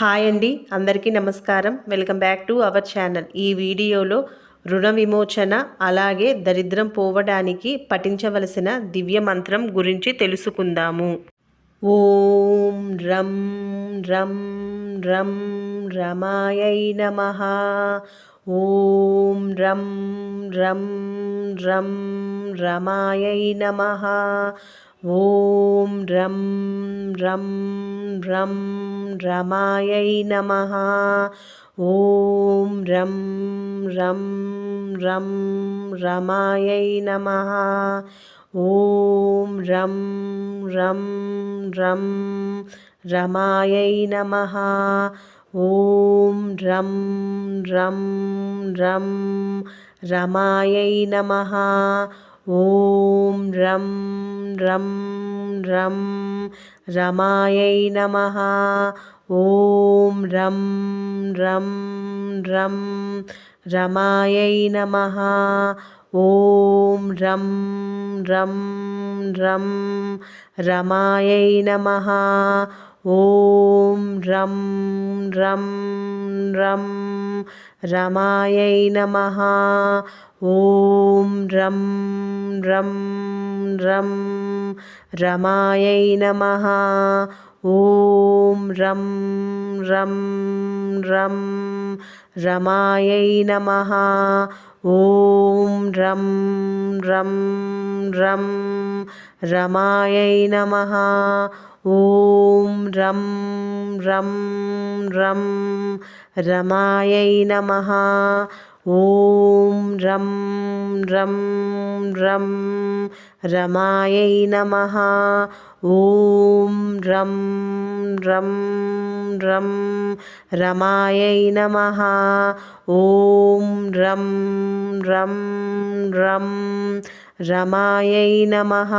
Hi అండి అందరికీ నమస్కారం. Welcome back to our channel. ఈ వీడియోలో రుణ విమోచన అలాగే దరిద్రం పోవడానికి పఠించవలసిన దివ్య మంత్రం గురించి తెలుసుకుందాము. ఓం రం రం రం రమాయై నమ. ఓం రం రం రం రమాయై నమ. ఓం రం రం రం रमायै नमः। ॐ रं रं रं रमायै नमः। ॐ रं रं रं रमायै नमः। ॐ रं रं रं रमायै नमः। ॐ रं रं रं रमायै नमः। ॐ रं रं रं रमायै नमः। ॐ रं रं रं रमायै नमः। ॐ रं रं रं रमायै नमः। ॐ रं रं रं रमायै नमः। ॐ रं रं रं रमायै नमः। ॐ रं रं रं रमायै नमः। ॐ रं रं रं रमायै नमः। ॐ रं रं रं रमायै नमः। ॐ रं रं रं रमायै नमः। ॐ रं रं रं रमायै नमः।